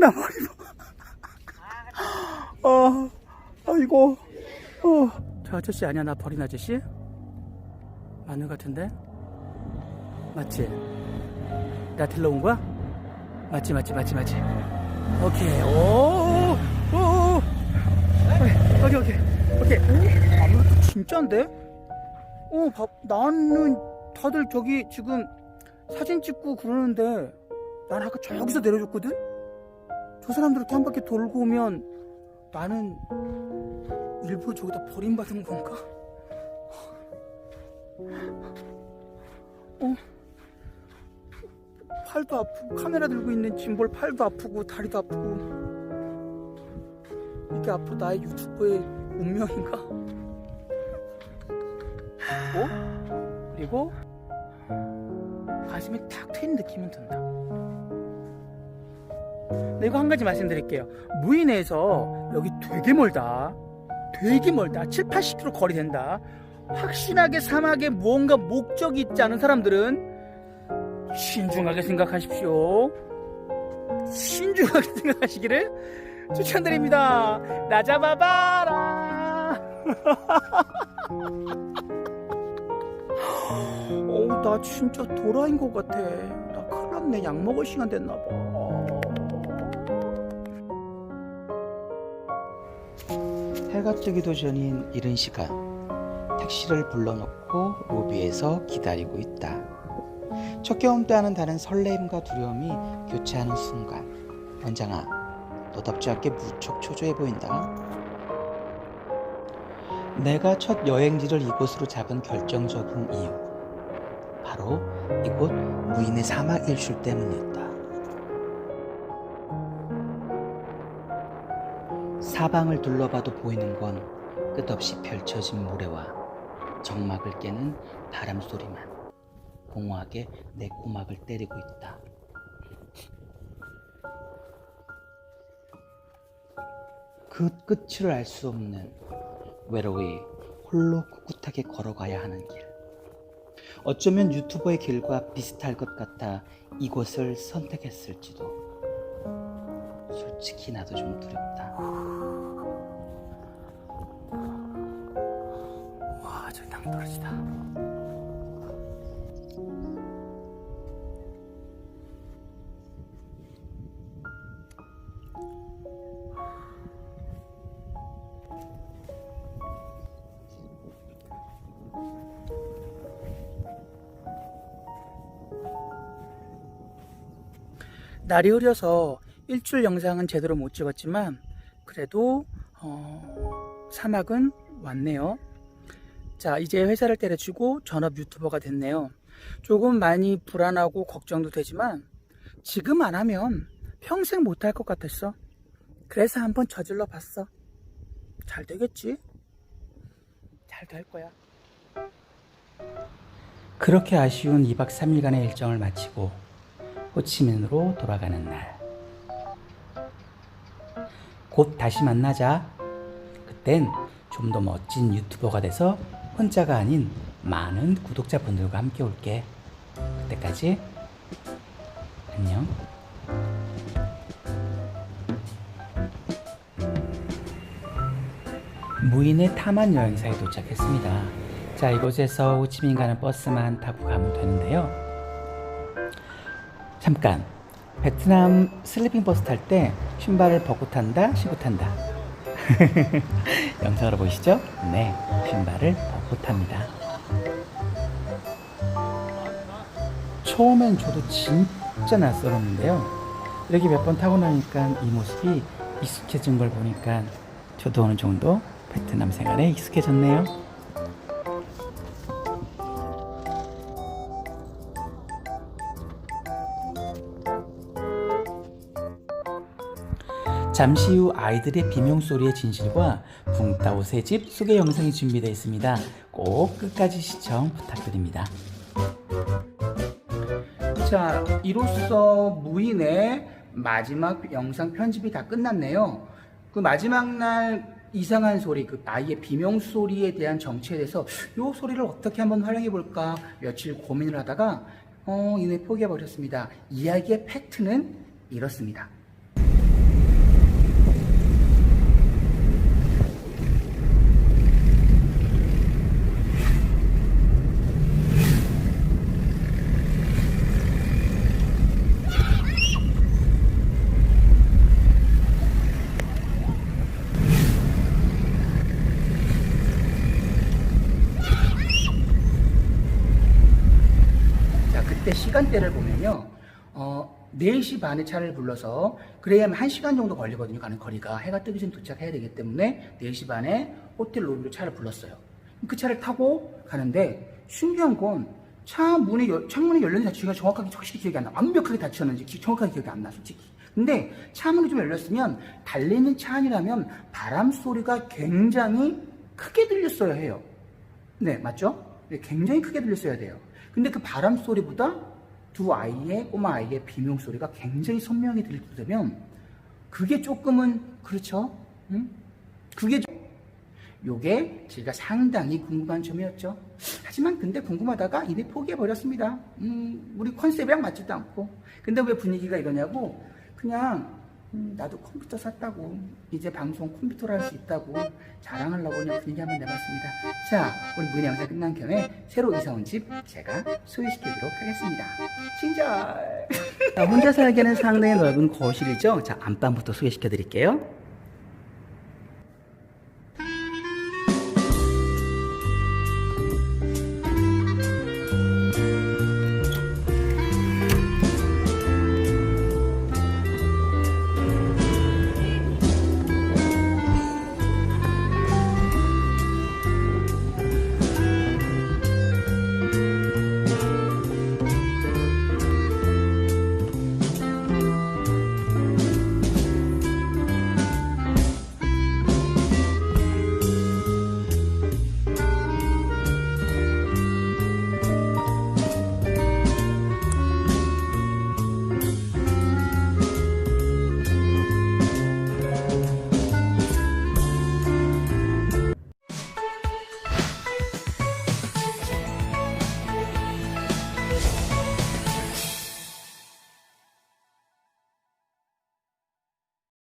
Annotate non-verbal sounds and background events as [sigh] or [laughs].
나 머리 봐. 어, 아이고, 어. 저 아저씨 아니야? 나 버린 아저씨? 마늘 같은데? 맞지? 나 들러 온 거야? 맞지, 맞지, 맞지, 맞지. 오케이, 오, 오, 오. 오케이, 오케이, 오케이. 아무래도 진짜인데? 어, 봐, 나는 다들 저기 지금 사진 찍고 그러는데 난 아까 저기서 내려줬거든? 저 사람들 이렇게 한 바퀴 돌고 오면 나는 일부러 저기다 버림받은 건가? 어? 팔도 아프고 카메라 들고 있는 짐볼 팔도 아프고 다리도 아프고 이게 앞으로 나의 유튜브의 운명인가? 어? 그리고 가슴이 탁 트인 느낌은 든다. 네, 이거 한 가지 말씀드릴게요. 무인에서 여기 되게 멀다. 되게 멀다. 7, 80km 거리 된다. 확실하게 사막에 무언가 목적이 있지 않은 사람들은 신중하게 생각하십시오. 신중하게 [laughs] 생각하시기를 추천드립니다. 나 잡아봐라. [laughs] 어우, 나 진짜 도라인 것 같아. 나 큰일 났네. 약 먹을 시간 됐나봐. 해가 뜨기도 전인 이른 시간 택시를 불러놓고 로비에서 기다리고 있다. 첫 경험 때와는 다른 설레임과 두려움이 교차하는 순간 원장아 너답지 않게 무척 초조해 보인다. 내가 첫 여행지를 이곳으로 잡은 결정적인 이유 바로 이곳 무인의 사막 일출 때문이었다. 사방을 둘러봐도 보이는 건 끝없이 펼쳐진 모래와 정막을 깨는 바람 소리만 공허하게 내 고막을 때리고 있다. 그 끝을 알 수 없는 외로이 홀로 꿋꿋하게 걸어가야 하는 길. 어쩌면 유튜버의 길과 비슷할 것 같아 이곳을 선택했을지도. 솔직히 나도 좀 두렵다. 와, 낭 떨어지다. 날이 흐려서 일출 영상은 제대로 못 찍었지만 그래도 어, 사막은 왔네요. 자, 이제 회사를 때려치고 전업 유튜버가 됐네요. 조금 많이 불안하고 걱정도 되지만 지금 안 하면 평생 못할 것 같았어. 그래서 한번 저질러 봤어. 잘 되겠지? 잘 될 거야. 그렇게 아쉬운 2박 3일간의 일정을 마치고 호치민으로 돌아가는 날. 곧 다시 만나자. 그땐 좀 더 멋진 유튜버가 돼서 혼자가 아닌 많은 구독자분들과 함께 올게. 그때까지 안녕. 무인의 타만 여행사에 도착했습니다. 자, 이곳에서 호치민 가는 버스만 타고 가면 되는데요. 잠깐, 베트남 슬리핑 버스 탈 때 신발을 벗고 탄다, 신고 탄다. 영상으로 보이시죠? 네, 신발을 벗고 탑니다. 처음엔 저도 진짜 낯설었는데요. 이렇게 몇 번 타고 나니까 이 모습이 익숙해진 걸 보니까 저도 어느 정도 베트남 생활에 익숙해졌네요. 잠시 후 아이들의 비명 소리의 진실과 붕따오 새집 소개 영상이 준비되어 있습니다. 꼭 끝까지 시청 부탁드립니다. 자, 이로써 무인의 마지막 영상 편집이 다 끝났네요. 그 마지막 날 이상한 소리, 그 아이의 비명 소리에 대한 정체에 대해서 이 소리를 어떻게 한번 활용해 볼까 며칠 고민을 하다가 어, 이내 포기해 버렸습니다. 이야기의 팩트는 이렇습니다. 시간대를 보면요. 어, 4시 반에 차를 불러서 그래야 1시간 정도 걸리거든요. 가는 거리가. 해가 뜨기 전에 도착해야 되기 때문에 4시 반에 호텔 로비로 차를 불렀어요. 그 차를 타고 가는데 신기한 건 차 문이 열- 창문이 열렸는지 닫히기가 정확하게 확실히 기억이 안 나. 완벽하게 닫혔는지 기- 정확하게 기억이 안 나, 솔직히. 근데 차문이 좀 열렸으면 달리는 차 안이라면 바람 소리가 굉장히 크게 들렸어야 해요. 네, 맞죠? 네, 굉장히 크게 들렸어야 돼요. 근데 그 바람 소리보다 두 아이의 꼬마 아이의 비명 소리가 굉장히 선명히 들리면 그게 조금은 그렇죠? 응? 그게 좀- 요게 제가 상당히 궁금한 점이었죠. 하지만 근데 궁금하다가 이미 포기해 버렸습니다. 음, 우리 컨셉이랑 맞지도 않고. 근데 왜 분위기가 이러냐고 그냥 음, 나도 컴퓨터 샀다고 이제 방송 컴퓨터로 할 수 있다고 자랑하려고 그냥 분위기 한번 내봤습니다. 자, 우리 무인 영상 끝난 겸에 새로 이사 온 집 제가 소개시켜드리도록 하겠습니다. 친절. 자, 혼자 살기에는 상당히 넓은 거실이죠. 자, 안방부터 소개시켜드릴게요.